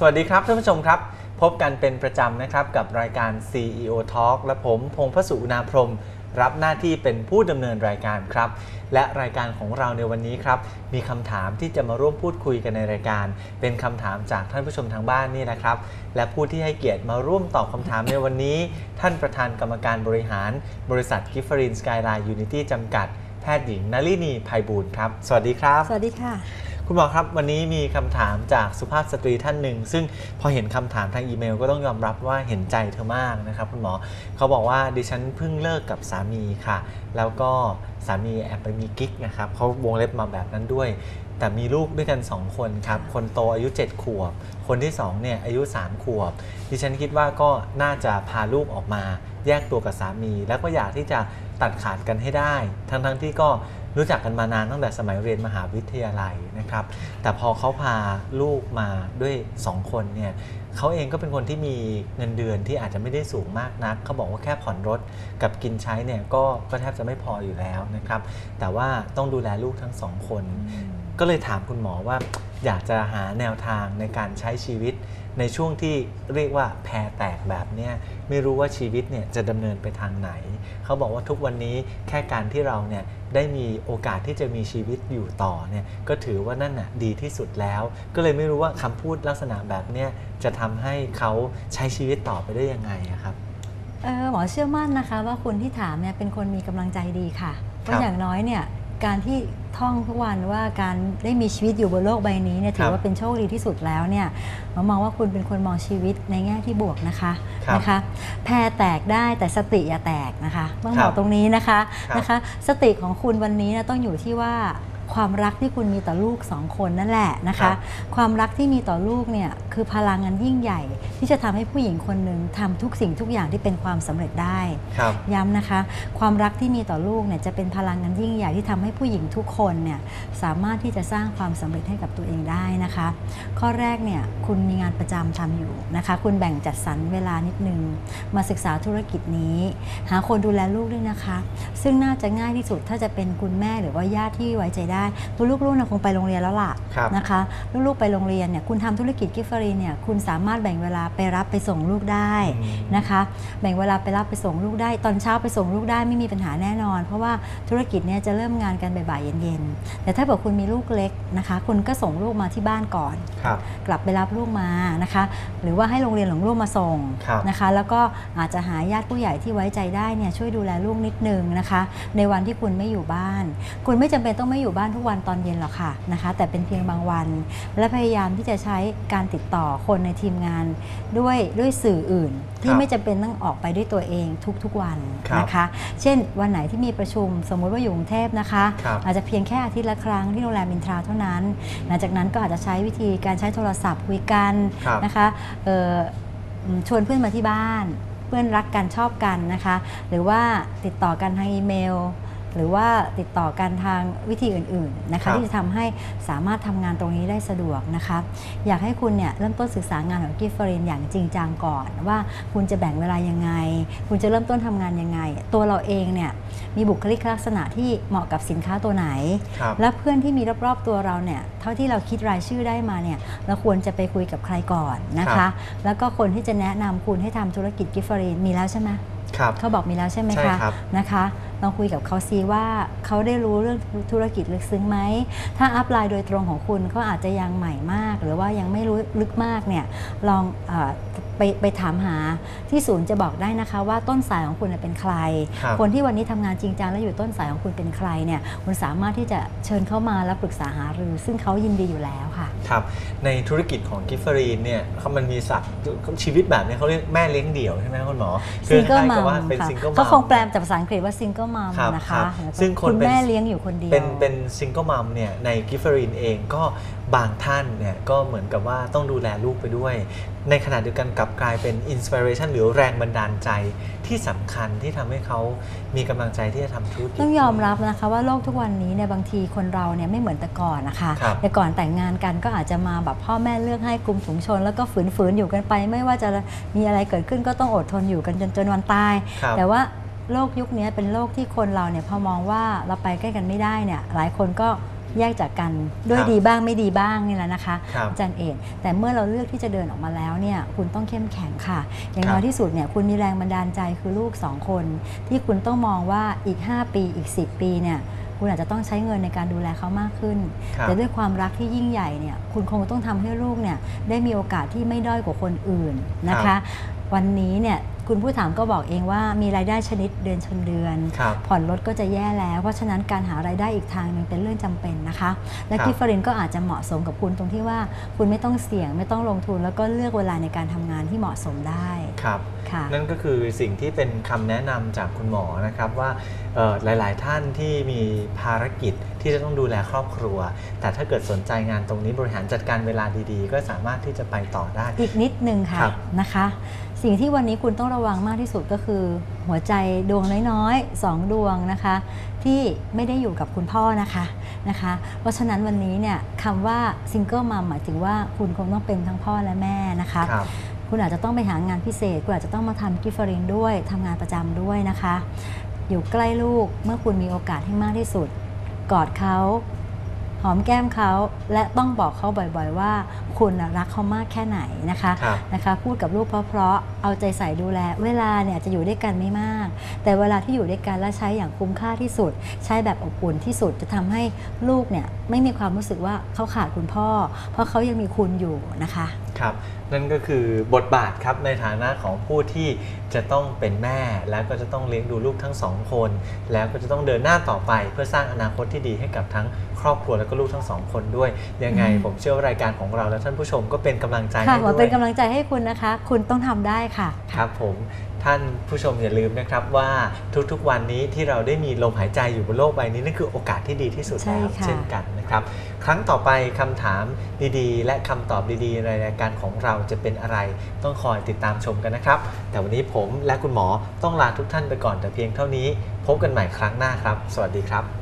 สวัสดีครับท่านผู้ชมครับ พบกันเป็นประจำนะครับกับรายการ CEO Talk และผมพงพสุนาพรม รับหน้าที่เป็นผู้ดำเนินรายการครับ และรายการของเราในวันนี้ครับ มีคำถามที่จะมาร่วมพูดคุยกันในรายการ เป็นคำถามจากท่านผู้ชมทางบ้านนี่นะครับ และผู้ที่ให้เกียรติมาร่วมตอบคำถามในวันนี้ ท่านประธานกรรมการบริหาร บริษัทกิฟฟรินสกายไลน์ยูนิตี้จำกัด แพทย์หญิงนลินีภัยบูลย์ครับ สวัสดีครับ สวัสดีค่ะ คุณหมอครับวันนี้มีคำถามจากสุภาพสตรีท่านหนึ่ง ซึ่งพอเห็นคำถามทางอีเมล ก็ต้องยอมรับว่าเห็นใจเธอมากนะครับ คุณหมอเขาบอกว่าดิฉันเพิ่งเลิกกับสามีค่ะ แล้วก็สามีแอบไปมีกิ๊กนะครับเขาวงเล็บมาแบบนั้นด้วย แต่มีลูกด้วยกัน 2 คนครับ คนโตอายุ 7 ขวบ คนที่2เนี่ยอายุ 3 ขวบ ดิฉันคิดว่าก็น่าจะพาลูกออกมา แยกตัวกับสามี แล้วก็อยากที่จะตัดขาดกันให้ได้ ทั้งๆที่ก็ รู้จักกันมานานตั้งแต่สมัยเรียนมหาวิทยาลัยนะครับ แต่พอเขาพาลูกมาด้วย 2 คนเนี่ยเขาเองก็เป็นคนที่มีเงินเดือนที่อาจจะไม่ได้สูงมากนัก เขาบอกว่าแค่ผ่อนรถกับกินใช้เนี่ยก็ก็แทบจะไม่พออยู่แล้วนะครับ แต่ว่าต้องดูแลลูกทั้งสองคน ก็เลยถามคุณหมอว่า อยากจะหาแนวทางในการใช้ชีวิต ในช่วงที่เรียกว่าแพรแตกแบบเนี้ยไม่รู้ว่าชีวิตเนี่ยจะดำเนินไปทางไหน เขาบอกว่าทุกวันนี้แค่การที่เราเนี่ยได้มีโอกาสที่จะมีชีวิตอยู่ต่อเนี่ยก็ถือว่านั่นน่ะดีที่สุดแล้ว ก็เลยไม่รู้ว่าคำพูดลักษณะแบบเนี้ยจะทำให้เขาใช้ชีวิตต่อไปได้ยังไงอะครับเออหมอเชื่อมั่นนะคะว่าคุณที่ถามเนี่ยเป็นคนมีกำลังใจดีค่ะเพราะอย่างน้อยเนี่ย การที่ท่องทุกวันว่าการได้มีชีวิตอยู่บนโลกใบนี้เนี่ยถืครัอบว่าเป็นโชคดีที่สุดแล้วเนี่ยหมอมองว่าคุณเป็นคนมองชีวิตในแง่ที่บวกนะคะครับนะคะแพรแตกได้แต่สติอย่าแตกนะคะต้องครับบอกตรงนี้นะคะครับนะคะ สติของคุณวันนี้นะต้องอยู่ที่ว่า ความรักที่คุณมีต่อลูกสองคนนั่นแหละนะครัคะบความรักที่มีต่อลูกเนี่ยคือพลังงานยิ่งใหญ่ ที่จะทำให้ผู้หญิงคนหนึ่งทำทุกสิ่งทุกอย่างที่เป็นความสำเร็จได้ครับย้ำนะคะ ความรักที่มีต่อลูกเนี่ยจะเป็นพลังงานยิ่งใหญ่ที่ทำให้ผู้หญิงทุกคนเนี่ยสามารถที่จะสร้างความสำเร็จให้กับตัวเองได้นะคะ ข้อแรกเนี่ยคุณมีงานประจำทำอยู่นะคะ คุณแบ่งจัดสรรเวลานิดนึง มาศึกษาธุรกิจนี้ หาคนดูแลลูกด้วยนะคะ ซึ่งน่าจะง่ายที่สุดถ้าจะเป็นคุณแม่หรือว่าญาติที่ไว้ใจได้ตัวลูกๆนะคงไปโรงเรียนแล้วล่ะครับนะคะลูกๆไปโรงเรียนเนี่ยคุณทำธุรกิจกิฟฟรีเนี่ยคุณสามารถแบ่งเวลาไปรับไปส่งลูกได้อืมนะคะแบ่งเวลาไปรับไปส่งลูกได้ ตอนเช้าไปส่งลูกได้ไม่มีปัญหาแน่นอน เพราะว่าธุรกิจเนี้ยจะเริ่มงานกันบ่ายๆเย็นๆแต่ถ้าเกิดคุณมีลูกเล็กนะคะ คุณก็ส่งลูกมาที่บ้านก่อนครับกลับไปรับลูกมานะคะ หรือว่าให้โรงเรียนของลูกมาส่งครับนะคะ แล้วก็อาจจะหาญาติผู้ใหญ่ที่ไว้ใจได้เนี่ยช่วยดูแลลูกนิดนึงนะคะ ในวันที่คุณไม่อยู่บ้าน คุณไม่จำเป็นต้องไม่อยู่บ้านทุกวันตอนเย็นหรอกค่ะนะคะ แต่เป็นเพียงบางวัน และพยายามที่จะใช้การติดต่อคนในทีมงานด้วยด้วยสื่ออื่น ที่ครับไม่จำเป็นต้องออกไปด้วยตัวเองทุกๆวันครับนะคะ เช่น วันไหนที่มีประชุมสมมุติว่าอยู่กรุงเทพนะคะครับอาจจะเพียงแค่อาทิตย์ละครั้งที่โรงแรมมินทราเท่านั้น หลังจากนั้นก็อาจจะใช้วิธีการใช้โทรศัพท์คุยกันครับนะคะเอ่ออืมชวนเพื่อนมาที่บ้าน เพื่อนรักกันชอบกันนะคะ หรือว่าติดต่อกันทางอีเมล หรือว่าติดต่อกันทางวิธีอื่นๆนะครัคะบที่จะทำให้สามารถทำงานตรงนี้ได้สะดวกนะคะอยากให้คุณเนี่ยเริ่มต้นศึกษางานของกิฟฟรินอย่างจริงจังก่อน ว่าคุณจะแบ่งเวลายังไง คุณจะเริ่มต้นทำงานยังไง ตัวเราเองเนี่ยมีบุคลิกลักษณะที่เหมาะกับสินค้าตัวไหนครับและเพื่อนที่มีรอบๆตัวเราเนี่ยเท่าที่เราคิดรายชื่อได้มาเนี่ยเราควรจะไปคุยกับใครก่อนนะครัคะบแล้วก็คนที่จะแนะนำคุณให้ทำธุรกิจกิฟฟรีนมีแล้วใช่ไหมครับเขาบอกมีแล้วใช่ไหมใช่คะครับนะคะ ลองคุยกับเขาซีว่าเขาได้รู้เรื่องธุรกิจลึกซึ้งไหม ถ้าอัพไลน์โดยตรงของคุณเขาอาจจะยังใหม่มาก หรือว่ายังไม่รู้ลึกมากเนี่ยลองเออไปไปถามหาที่ศูนย์จะบอกได้นะคะ ว่าต้นสายของคุณน่ะเป็นใครครับคนที่วันนี้ทำงานจริงจังและอยู่ต้นสายของคุณเป็นใครเนี่ยคุณสามารถที่จะเชิญเข้ามาแล้วปรึกษาหารือ ซึ่งเขายินดีอยู่แล้วค่ะครับในธุรกิจของกิฟฟรีนเนี่ยเขามันมีศัพท์ชีวิตแบบเนี้เขาเรียกแม่เลี้ยงเดี่ยวใช่ไหมคุณหมอซิงเกิลคมัล้ายๆกับมว่าเป็นค่ะซิงเกิลมัมเขาคงแปลจากภาษาอังกฤษว่าซิงเกิลมัมครับนะครัคะบแล้วก็ซึ่งคนคุณเป็น แม่เลี้ยงอยู่คนเดียว เป็นเป็นซิงเกิลมัมเนี่ยในกิฟฟรีนเองก็บางท่านเนี่ยก็เหมือนกับว่าต้องดูแลลูกไปด้วย ในขณะเดียวกันกลับกลายเป็นอินสปิเรชันหรือแรงบันดาลใจที่สำคัญที่ทำให้เขามีกำลังใจที่จะทำธุรกิจ ต้องยอมรับนะคะว่าโลกทุกวันนี้เนี่ยบางทีคนเราเนี่ยไม่เหมือนแต่ก่อนนะคะครับแต่ก่อนแต่งงานกันก็อาจจะมาแบบพ่อแม่เลือกให้กลุ่มฝูงชน แล้วก็ฝืนๆอยู่กันไป ไม่ว่าจะมีอะไรเกิดขึ้นก็ต้องอดทนอยู่กันจนจนวันตาย ครับแต่ว่า โลกยุคนี้เป็นโลกที่คนเราเนี่ยพอมองว่าเราไปใกล้กันไม่ได้เนี่ยหลายคนก็แยกจากกันด้วยครับดีบ้างไม่ดีบ้างนี่แหละนะคะครับอาจารย์เอกแต่เมื่อเราเลือกที่จะเดินออกมาแล้วเนี่ยคุณต้องเข้มแข็งค่ะ อย่างครับน้อยที่สุดเนี่ยคุณมีแรงบันดาลใจคือลูกสองคน ที่คุณต้องมองว่าอีก 5 ปีอีก 10 ปีเนี่ยคุณอาจจะต้องใช้เงินในการดูแลเขามากขึ้นครับแต่ด้วยความรักที่ยิ่งใหญ่เนี่ยคุณคงต้องทำให้ลูกเนี่ยได้มีโอกาสที่ไม่ด้อยกว่าคนอื่นนะครัคะบวันนี้เนี่ย คุณผู้ถามก็บอกเองว่ามีรายได้ชนิดเดือนชนเดือนครับผ่อนรถก็จะแย่แล้ว เพราะฉะนั้นการหารายได้อีกทางหนึงเป็นเรื่องจำเป็นนะคะ และครับกิฟฟรินก็อาจจะเหมาะสมกับคุณตรงที่ว่าคุณไม่ต้องเสี่ยงไม่ต้องลงทุน แล้วก็เลือกเวลาในการทำงานที่เหมาะสมได้ครับค่ะนั่นก็คือสิ่งที่เป็นคำแนะนำจากคุณหมอนะครับว่าเอ่อหลาย ๆ ท่านที่มีภารกิจที่จะต้องดูแลครอบครัว แต่ถ้าเกิดสนใจงานตรงนี้บริหารจัดการเวลาดี ๆ ก็สามารถที่จะไปต่อได้ อีกนิดนึงค่ะครับนะคะ สิ่งที่วันนี้คุณต้องระวังมากที่สุดก็คือ หัวใจดวงน้อยๆสองดวงนะคะ ที่ไม่ได้อยู่กับคุณพ่อนะคะนะคะ เพราะฉะนั้นวันนี้เนี่ยคำว่าซิงเกิลมัมหมายถึงว่าคุณคงต้องเป็นทั้งพ่อและแม่นะคะครับคุณอาจจะต้องไปหางานพิเศษ คุณอาจจะต้องมาทำกิฟเฟอรินด้วยทำงานประจำด้วยนะคะ อยู่ใกล้ลูกเมื่อคุณมีโอกาสให้มากที่สุด กอดเขา หอมแก้มเขาและต้องบอกเขาบ่อยๆว่า คุณน่ะรักเขามากแค่ไหนนะคะครับนะคะพูดกับลูกเพราะๆเอาใจใส่ดูแล เวลาเนี่ยจะอยู่ด้วยกันไม่มาก แต่เวลาที่อยู่ด้วยกันและใช้อย่างคุ้มค่าที่สุด ใช้แบบอบอุ่นที่สุดจะทำให้ลูกเนี่ยไม่มีความรู้สึกว่าเขาขาดคุณพ่อ เพราะเขายังมีคุณอยู่นะคะ ครับนั่นก็คือบทบาทครับในฐานะของผู้ที่จะต้องเป็นแม่ แล้วก็จะต้องเลี้ยงดูลูกทั้งสองคน แล้วก็จะต้องเดินหน้าต่อไป เพื่อสร้างอนาคตที่ดีให้กับทั้งครอบครัวแล้วก็ลูกทั้งสองคนด้วยยังไงอืมผมเชื่อว่ารายการของเราและท่านผู้ชมก็เป็นกำลังใจค่ะให้หมอด้วเป็ยนกำลังใจให้คุณนะคะ คุณต้องทำได้ค่ะครับผม ท่านผู้ชมอย่าลืมนะครับว่าทุกๆวันนี้ที่เราได้มีลมหายใจอยู่บนโลกใบนี้นั่นคือโอกาสที่ดีที่สุดใช่แล้วค่ะเช่นกันนะครับ ครั้งต่อไปคำถามดีๆ และคำตอบดีๆในรายการของเราจะเป็นอะไร ต้องคอยติดตามชมกันนะครับ แต่วันนี้ผมและคุณหมอต้องลาทุกท่านไปก่อนแต่เพียงเท่านี้ พบกันใหม่ครั้งหน้าครับ สวัสดีครับ